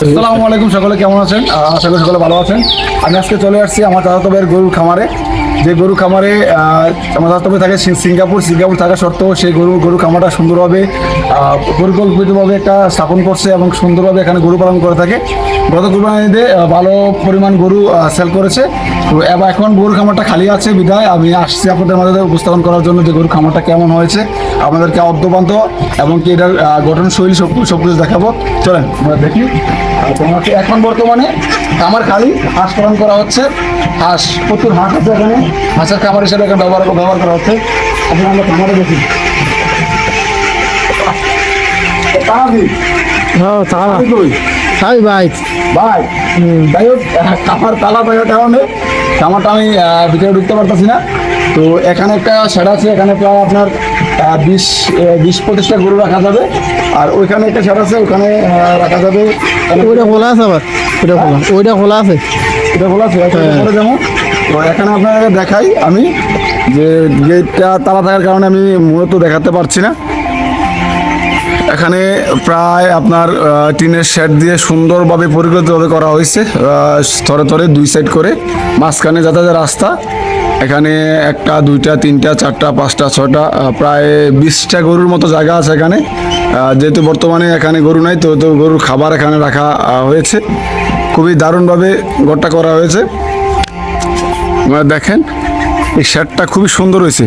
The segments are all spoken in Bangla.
আসসালামু আলাইকুম, সকলে কেমন আছেন? সকলে আশা করি সকলে ভালো আছেন। আমি আজকে চলে আসছি আমার চাচাতো গরুর খামারে। যে গরু খামারে আমার চাচাতো থাকে সিঙ্গাপুর। সিঙ্গাপুর থাকা সত্ত্বেও সেই গরু গরু খামারটা সুন্দরভাবে পরিকল্পিতভাবে একটা স্থাপন করছে এবং সুন্দরভাবে এখানে গরু পালন করে থাকে। গত কুরবানিতে ভালো পরিমাণ গরু সেল করেছে। তো এবার এখন গরুর খামারটা খালি আছে বিদায় আমি আসছি আপনাদের মাঝে উপস্থাপন করার জন্য যে গরুর খামারটা কেমন হয়েছে, আপনাদেরকে অর্ধবান্ত এবং কি এটার গঠনশৈলী সব সব কিছু দেখাবো। চলেন, আমরা দেখি। তোমাকে এখন বর্তমানে খামার খালি, হাঁস পালন করা হচ্ছে। হাঁস, প্রচুর হাঁস আছে এখানে। হাঁসের খামার হিসেবে এখানে ব্যবহার ব্যবহার করা হচ্ছে। এখন আমরা খামারে দেখি। তালা? তাই ভাই। ভাই যাই হোক খামার তালা দেওয়ার কারণে খামারটা আমি ভিতরে ঢুকতে পারতেছি না। তো এখানে একটা শেড আছে এখানে প্রায় আপনার বিশ বিশ পঁচিশটা গরু রাখা যাবে। আর ওইখানে একটা শেড আছে ওখানে রাখা যাবে। ওইটা খোলা আছে আবার? ওইটা খোলা। ওইটা খোলা আছে? এটা খোলা আছে এটা হ্যাঁ। তো এখানে আপনাকে দেখাই আমি যে গেটটা তালা থাকার কারণে আমি মূলত দেখাতে পারছি না। এখানে প্রায় আপনার টিনের শেড দিয়ে সুন্দরভাবে পরিকল্পিতভাবে করা হয়েছে স্তরে স্তরে দুই সাইড করে। মাঝখানে যাতায়াতের রাস্তা, এখানে একটা, দুইটা, তিনটা, চারটা, পাঁচটা, ছটা প্রায় বিশটা গরুর মতো জায়গা আছে এখানে। যেহেতু বর্তমানে এখানে গরু নাই, তো তো গরুর খাবার এখানে রাখা হয়েছে। খুবই দারুণভাবে ঘরটা করা হয়েছে। দেখেন, এই শেডটা খুবই সুন্দর হয়েছে।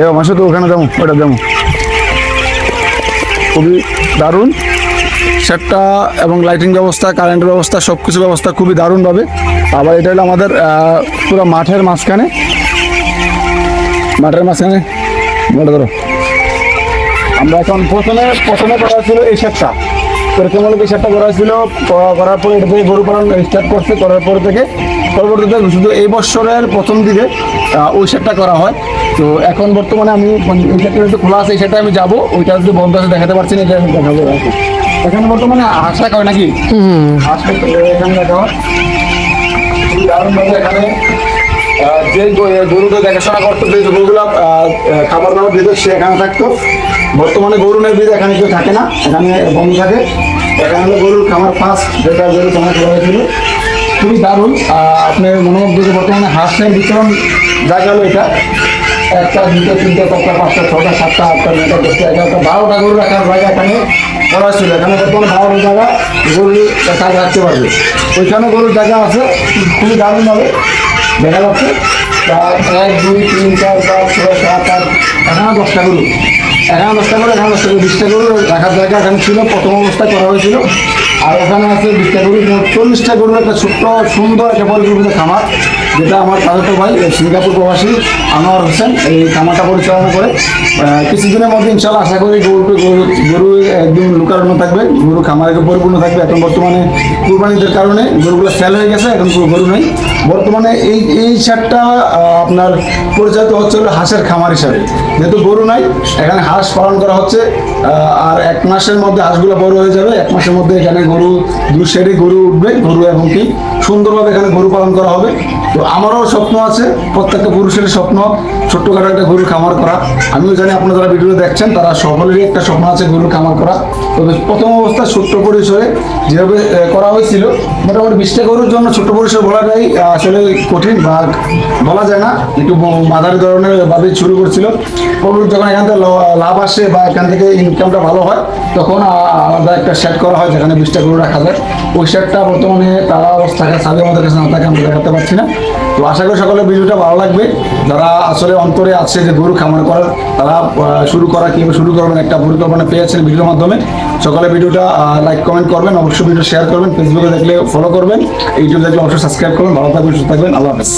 এবার মাসে তো ওখানে যাব, ওটা যাব। খুবই দারুণ। সেটটা এবং লাইটিং ব্যবস্থা কারেন্টের ব্যবস্থা সব কিছু ব্যবস্থা খুবই দারুণভাবে। আবার এটা হলো আমাদের পুরো মাঠের মাঝখানে। মাঠের মাঝখানে বলে ধরো। আমরা এখন প্রথমে প্রথমে করা ছিল এই সেটটা। প্রথমে এই সেটটা করা ছিল করার পরে এটা থেকে গরু পালন স্টার্ট করছে করার পর থেকে পরবর্তীতে শুধু এই বছরের প্রথম দিকে ওই সেটটা করা হয়। তো এখন বর্তমানে আমি এই সেটটা যদি খোলা আছে এই সেটটা আমি যাব ওইটা যদি বন্ধ আছে দেখাতে পারছি না এটা আমি দেখাবো। এখানে বর্তমানে হাঁস রাখা হয় নাকি? হুম। হাঁস এখানে রাখা হয় এখানে যে গ- গরুদের দেখাশোনা করতো, যে গরুগুলো খাবার দাবার সে এখানে থাকতো। বর্তমানে গরু নেই, বিধে এখানে কেউ থাকে না। এখানে বন্ধ থাকে। এখানে গরুর খামার ফার্স্ট যেটা গরু খামার করা হয়েছিল। খুবই দারুণ। আপনার মনোমুগ্ধ যে বর্তমানে হাঁসের বিতরণ জায়গা হলো এটা। একটা, দুটো, তিনটে, চারটা, পাঁচটা, ছটা, সাতটা, আটটা, নয়টা, দশটা, এগারোটা, বারোটা গরু রাখার জায়গা এখানে করা ছিল এখানে বর্তমানে বারোটা জায়গা গরু রাখা রাখতে পারবে ওইখানে গরুর জায়গা আছে। খুবই দারুণভাবে। দেখা যাচ্ছে? তা এক, দুই, তিন, চার, পাঁচ, ছয়, সাত, আট এখানে দশটা গরু। এখানে দশটা গরু এখানে দশটা বিশটা গরু রাখার জায়গা এখানে ছিল, প্রথম অবস্থায় করা হয়েছিল। আর ওখানে আছে বিশটা গরু চল্লিশটা গরুর একটা ছোট্ট, সুন্দর একটা পরিকল্পিত খামার, যেটা আমার চাচাতো ভাই সিঙ্গাপুর প্রবাসী আনোয়ার হোসেন, এই খামারটা পরিচালনা করে। কিছুদিনের মধ্যে ইনশাল্লাহ আশা করি গরু গরু একদম লুকানো থাকবে, গরু খামার পরিপূর্ণ থাকবে। এখন বর্তমানে কুরবানিদের কারণে গরুগুলো সেল হয়ে গেছে, এখন গরু নেই। বর্তমানে এই এই সারটা আপনার পরিচালিত হচ্ছে হাঁসের খামার হিসাবে। যেহেতু গরু নাই, এখানে হাঁস পালন করা হচ্ছে আর এক মাসের মধ্যে হাঁসগুলো বড় হয়ে যাবে। এক মাসের মধ্যে এখানে গরু দু সাইডে গরু উঠবে, গরু এবং কি সুন্দরভাবে এখানে গরু পালন করা হবে। তো আমারও স্বপ্ন আছে, প্রত্যেকটা পুরুষের স্বপ্ন, ছোট্টখাটো একটা গরুর খামার করা। আমিও জানি আপনারা যারা ভিডিও দেখছেন, তারা সকলেরই একটা স্বপ্ন আছে গরুর খামার করা। তবে প্রথম অবস্থায় ছোট্ট পরিসরে যেভাবে করা হয়েছিল, মোটামুটি বিশটা গরুর জন্য ছোট্ট পরিসর বলাটাই আসলে কঠিন বা বলা যায় না। একটু মাঝারি ধরনের ভাবে শুরু করছিল। গরুর যখন এখান থেকে লাভ আসে বা এখান থেকে ইনকামটা ভালো হয়, তখন আলাদা একটা সেট করা হয়, যেখানে বিশটা গরু রাখা যায়। ওই সেটটা বর্তমানে তারা অবস্থায় সাথে আমাদের কাছে না থাকে আমরা দেখাতে পারছি না। তো আশা করি সকলের ভিডিওটা ভালো লাগবে। যারা আসলে অন্তরে আছে যে গরু খামার করার, তারা শুরু করা কিংবা শুরু করবেন একটা পরিকল্পনা পেয়েছেন ভিডিওর মাধ্যমে। সকলে ভিডিওটা লাইক কমেন্ট করবেন, অবশ্যই ভিডিও শেয়ার করবেন ফেসবুকে দেখলে ফলো করবেন ইউটিউব দেখলে অবশ্যই সাবস্ক্রাইব করবেন। ভালো থাকবেন, সুস্থ থাকবেন, আল্লাহ হাফেজ।